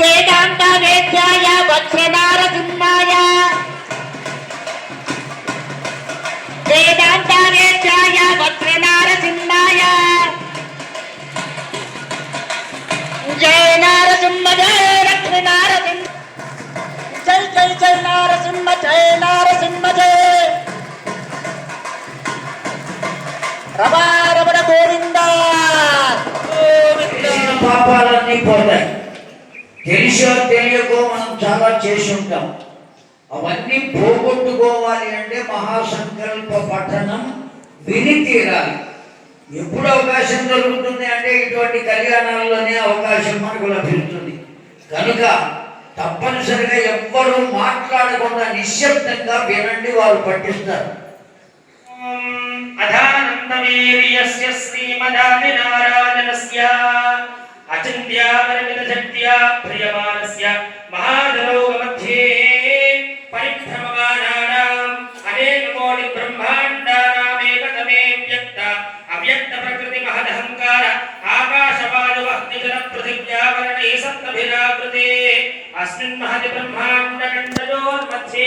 వేదాంతవేద్యాయ వక్రనారసింహాయ వేదాంతవేద్యాయ వక్రనారసింహాయ జయ నారసింహ జయ లక్ష్మీ నారసింహ జై జై జై నారసింహ జయ నారసింహ జయ రమారమణ గోవింద పాపాలన్నీ పోతాయి తెలిసో తెలియకో మనం చాలా చేసి ఉంటాం. అవన్నీ పోగొట్టుకోవాలి అంటే మహాసంకల్ప పఠనం విని తీరాలి. ఎప్పుడు అవకాశం కలుగుతుంది అంటే ఇటువంటి కళ్యాణాల్లోనే అవకాశం మనకు లభిస్తుంది. కనుక తప్పనిసరిగా ఎవ్వరూ మాట్లాడకుండా నిశ్శబ్దంగా వినండి వాళ్ళు పట్టిస్తారు అధానందమేరియస్య శ్రీమదాదినారాయణస్య. అచింత్యాపరిమితశక్త్యా ప్రియమానస్య మహాదరోగमध्ये పరిభ్రమమానానాం అనేక కోటి బ్రహ్మాండానామేకతమే వ్యక్త అవ్యక్త ప్రకృతి మహదహంకార ఆకాశవాయు అగ్నిజల పృథివ్యావరణే సప్తభిరాకృతే అస్మిన్ మహతి బ్రహ్మాండకండయోర్मध्ये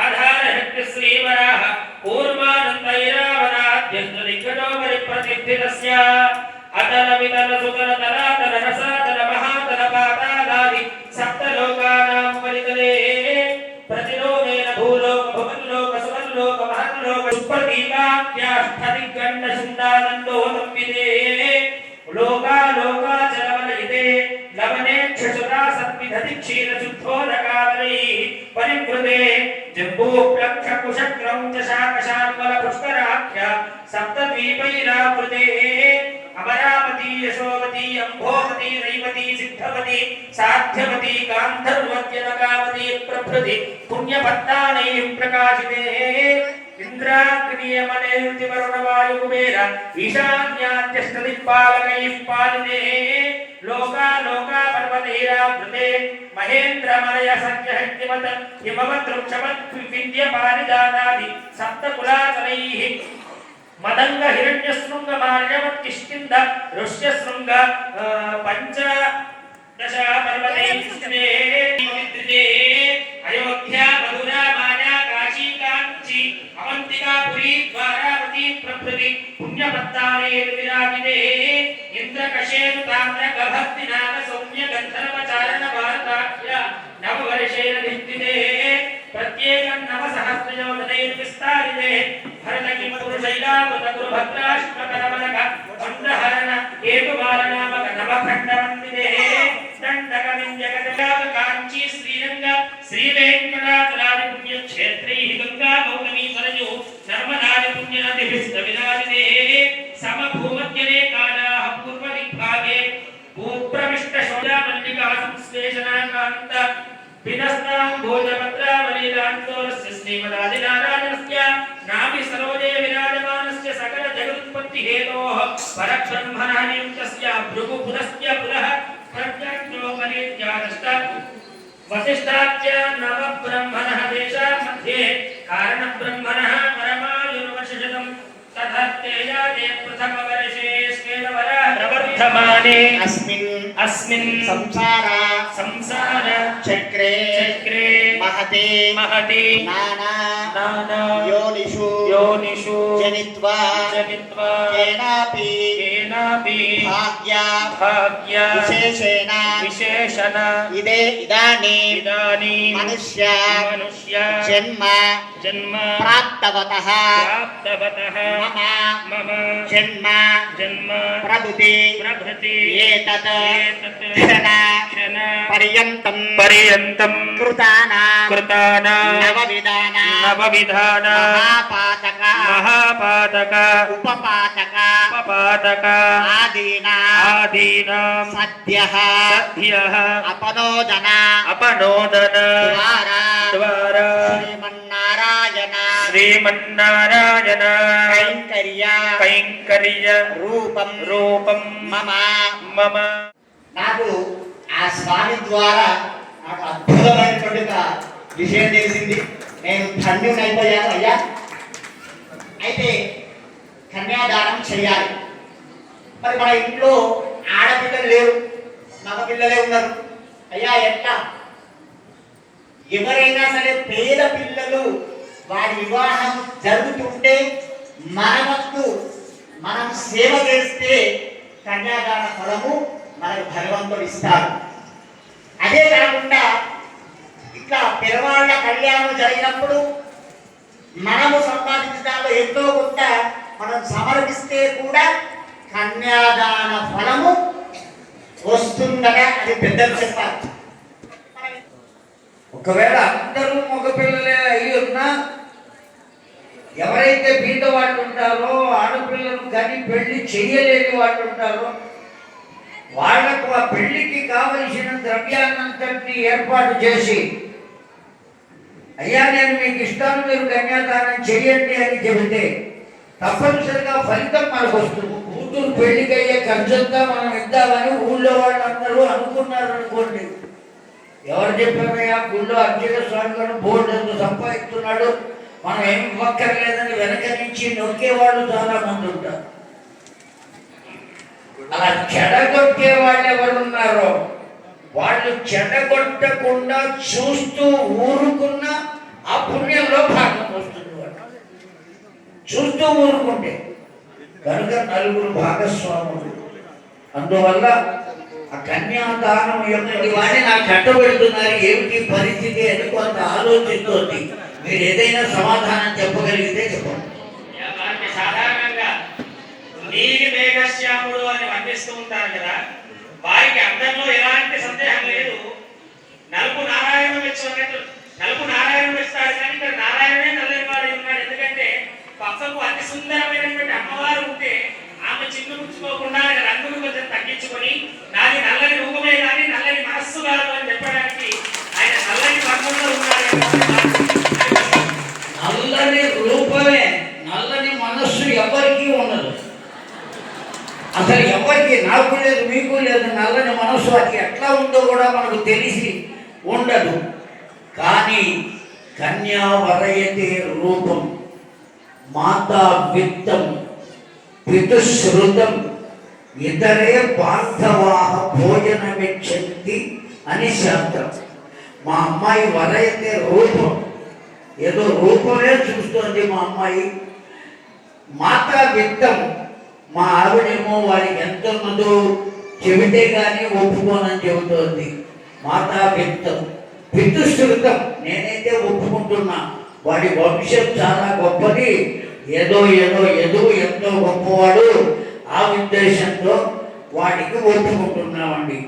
ఆధారశక్తి శ్రీవరాహ పూర్వానందైరావరాధ్యంతరికటోపరి ప్రతిష్ఠితస్య అతల సుతల తలాతల రసాతల మహాతల పాతాలాది సప్తలోకానాం పరితలే ప్రతిలోకేన భూలోక భువన్లోక సువర్లోక మహర్లోక సుప్రతీకాఖ్యాష్టదిగ్గండ శుండానందో తంపితే లోకా లోకాచలవలయితే లవనేక్షసురా సత్విధతి చ శాకశాన్వల పుష్కరాఖ్య సప్తద్వీపైరావృతే. యశోవతి అంభోవతి రైవతి సిద్ధవతి సాధ్యవతి గాంధర్వత్యనకావతి ప్రభృతి పుణ్యపత్తానై ప్రకాశితే ఇంద్రాగ్నియమనేయుతి వరుణవాయు కుబేర ఈశాన్యాద్యష్టదిక్పాలకైః పాలితే లోకా లోకా పర్వతైరావృతే మహేంద్రమలయ సత్యశక్తిమత హిమవత్ మదంగ హిరణ్యశృంగ మాల్యవత్ కిష్కింద ఋష్యశృంగ ఆ, పంచ దశ పర్వతే అయోధ్య మధుర మాయా కాశీ కాంచి అవంతికా పురీ ద్వారావతి ప్రభృతి పుణ్యపత్తానే విరాజితే ఇంద్రకశేను తామ్ర గభక్తి నాగ సౌమ్య గంధర్వ చారణ భారతాఖ్య నవవర్షేణ నిష్ఠితే ప్రత్యేకం నవ సహస్రయోజనైర్ విస్తారితే భరత కిం పురుషైలామృత గురు భద్రాశ్మకరమలక దండక వింజగజాత కాంచీ శ్రీరంగ శ్రీ వెంకటాచలాది గంగా గౌతమీ సరయు నర్మదాది పుణ్యనదిభిస్త परब्रह्मणा नियुक्तस्य भृगु पुनस्य पुनः प्रज्ञाज्ञोपरीत्यादश्च वसिष्ठाच्य नवब्रह्मणः देशात् मध्ये कारणब्रह्मणः परमायुर्वशिषतम् तथा तेजादे प्रथमवर्षे स्वेन वरा। प्रवर्धमाने। अस्मिन् స్వేదవరः ప్రవర్ధమానే అస్మిన్ అస్మిన్ సంసార సంసార చక్రే చక్రే మహతే మహతి నానా నానా యోనిషు యోనిషు జనిత్వా భాగ్య భాగ్య విశేషేణ విశేషణ ఇదే ఇదానీ ఇదానీ మనుష్య మనుష్య జన్మ జన్మ ప్రాప్తవత ప్రాప్తవతః మమ మమ జన్మ జన్మ ప్రభుతి ప్రభృతి ఏతత్ ఏతత్ క్షణ క్షణ పర్యంతం పర్యంతం కృతానా కృతానా నవవిధాన నవవిధాన మహాపాతక మహాపాతక ఉపపాతక ఉపపాతక ఆదీనా ఆదీనాం సద్య సద్యః అపనోదన అపనోదన ద్వారా ద్వారా శ్రీమన్నారాయణ శ్రీమన్నారాయణ కైంకర్య కైంకర్య రూపం రూపం మమ మమ నాకు ఆ స్వామి ద్వారా నాకు అద్భుతమైనటువంటి విషయం తెలిసింది. నేను ధన్యుని అయిపోయాను అయ్యా. అయితే కన్యాదానం చేయాలి. మరి మన ఇంట్లో ఆడపిల్లలు లేరు మగపిల్లలే ఉన్నారు. అయ్యా ఎట్లా? ఎవరైనా సరే పేద పిల్లలు వారి వివాహం జరుగుతుంటే మన వంతు మనం సేవ చేస్తే కన్యాదాన ఫలము మనకు భగవంతుడు ఇస్తారు అదే కాకుండా ఇట్లా పిల్లవాళ్ళ కళ్యాణం జరిగినప్పుడు మనము సంపాదించడంలో ఎంతో కొంత మనం సమర్పిస్తే కూడా కన్యాదాన ఫలము వస్తుందట అది పెద్దలు చెప్పాలి ఒకవేళ అందరూ మగపిల్లలే అయి ఉన్నా ఎవరైతే బీద వాళ్ళు ఉంటారో ఆడపిల్లలు కానీ పెళ్ళి చేయలేని వాళ్ళు ఉంటారో వాళ్ళకు ఆ పెళ్ళికి కావలసిన ద్రవ్యాన్నంతటినీ ఏర్పాటు చేసి అయ్యా నేను మీకు ఇస్తాను మీరు కన్యాదానం చేయండి అని చెబితే తప్పనిసరిగా ఫలితం మనకు వస్తుంది. కూతురు పెళ్ళికి అయ్యే ఖర్చంతా మనం ఇద్దామని ఊళ్ళో వాళ్ళందరూ అనుకున్నారు అనుకోండి. ఎవరు చెప్పారయ్యా గుళ్ళో అర్జున స్వామి బోర్డు ఎంత సంపాదిస్తున్నాడు మనం ఏం ఇవ్వక్కర్లేదని వెనక నుంచి నొక్కేవాళ్ళు చాలా మంది ఉంటారు. అలా చెడగొట్టే వాళ్ళు ఎవరున్నారో? వాళ్ళు చెడగొట్టకుండా చూస్తూ ఊరుకున్న ఆ పుణ్యంలో భాగం వస్తుంది వాళ్ళు. చూస్తూ ఊరుకుంటే. కనుక నలుగురు భాగస్వాములు. అందువల్ల ఆ కన్యాదానం యొక్క వాడిని నాకు కట్టబెడుతున్నారు ఏమిటి పరిస్థితి అని కొంత ఆలోచిస్తోంది మీరు ఏదైనా సమాధానం చెప్పగలిగితే చెప్పండి. వారికి నీలి మేఘశ్యాముడు అని వర్ణిస్తూ ఉంటారు కదా వారికి అర్థంలో ఎలాంటి సందేహం లేదు. నలుపు నారాయణ మెచ్చు నలుపు నారాయణ మెచ్చుతాడు కానీ ఇక్కడ నారాయణే నల్లని వాడు ఉన్నాడు ఎందుకంటే పక్కకు అతి సుందరమైనటువంటి అమ్మవారు ఉంటే ఆమె చిన్ను పుచ్చుకోకుండా రంగును కొంచెం తగ్గించు నాకు లేదు మీకు లేదు నల్లని మనసు అది ఎట్లా ఉందో కూడా మనకు తెలిసి ఉండదు. కానీ కన్యా వరయతే రూపం మాతా విత్తం పితుశ్రుతం ఇతరే పార్థవాహ భోజనమిచ్చంతి అని శాస్త్రం. మా అమ్మాయి వరయతే రూపం. ఏదో రూపమే చూస్తోంది మా అమ్మాయి. మాతా విత్తం మా ఆవిడేమో వారికి ఎంత ఉన్నదో చెబితే కానీ ఒప్పుకోనని చెబుతోంది. మాతా విత్తం పితుశ్రుతం నేనైతే ఒప్పుకుంటున్నా. వాడి వంశం చాలా గొప్పది. ఏదో ఏదో ఏదో ఎంతో గొప్పవాడు ఆ ఉద్దేశంతో వాడికి ఒప్పుకుంటున్నామండి.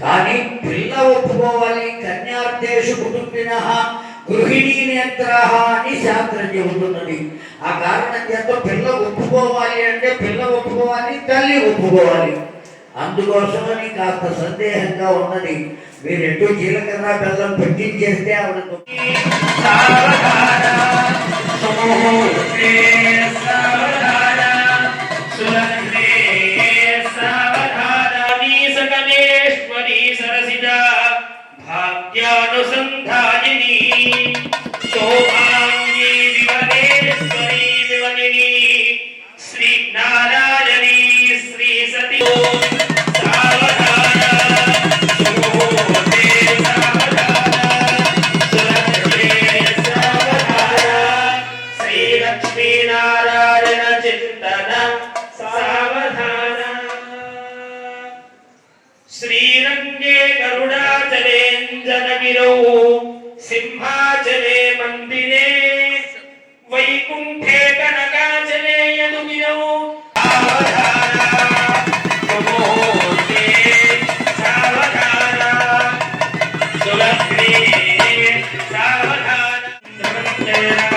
కానీ పిల్ల ఒప్పుకోవాలి కన్యార్థేషు కుటుంబిన గృహిణీ నేత్ర అని శాస్త్రం చెబుతున్నది ఆ కారణం చేత పిల్ల ఒప్పుకోవాలి అంటే పిల్ల ఒప్పుకోవాలి తల్లి ఒప్పుకోవాలి. అందుకోసమని కాస్త సందేహంగా ఉన్నది. మీరు ఎటు జీలకర్ర బెల్లం పెట్టించేస్తే ఆవిడ భాగ్యానుసంధాయిని గరుడాచలేంజనగిరౌ సింహాచలే మందిరే వైకుంఠే కనకాచలే యదుగిరౌ సావధాన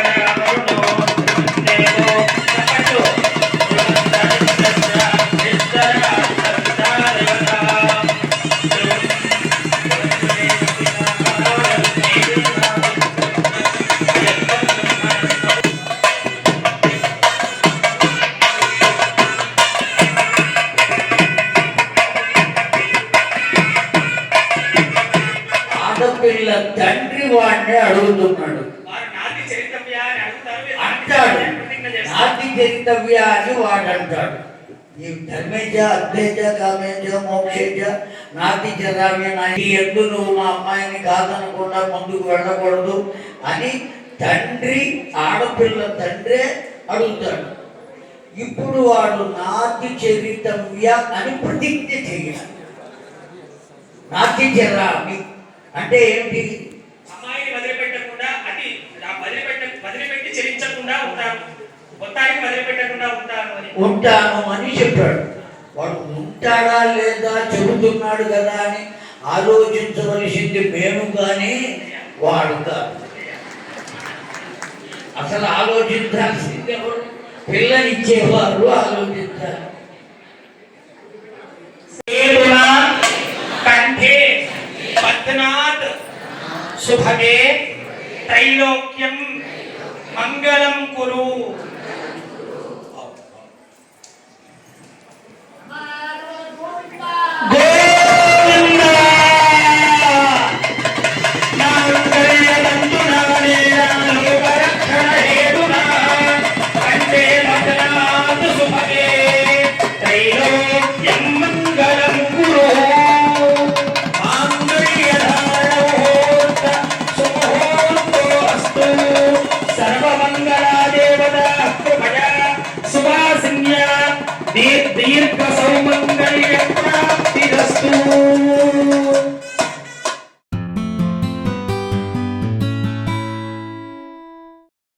తండ్రి వాడిని అడుగుతున్నాడు. అంటాడు. నాటి చరితవ్య అని వాడు అంటాడు. ఈ ధర్మేజ అద్వైజ కామేజ మోక్షేజ నాటి జరామ్య నాటి ఎందు నువ్వు మా అమ్మాయిని కాదనకుండా ముందుకు వెళ్ళకూడదు అని తండ్రి ఆడపిల్ల తండ్రే అడుగుతాడు. ఇప్పుడు వాడు నాటి చరితవ్య అని ప్రతిజ్ఞ చేయాలి. నాటి జరామి అంటే ఏంటి? అమ్మాయిని వదిలిపెట్టకుండా అది వదిలిపెట్ట వదిలిపెట్టి చెల్లించకుండా ఉంటాను. మొత్తానికి వదిలిపెట్టకుండా ఉంటాను అని. ఉంటాను అని చెప్పాడు. వాడు ఉంటాడా లేదా చెబుతున్నాడు కదా అని ఆలోచించవలసింది మేము కానీ వాడు కాదు. అసలు ఆలోచించాల్సింది ఎవరు? పిల్లనిచ్చేవారు ఆలోచించాలి. పద్నాత్ శుభగే త్రైలోక్యం మంగళం కురు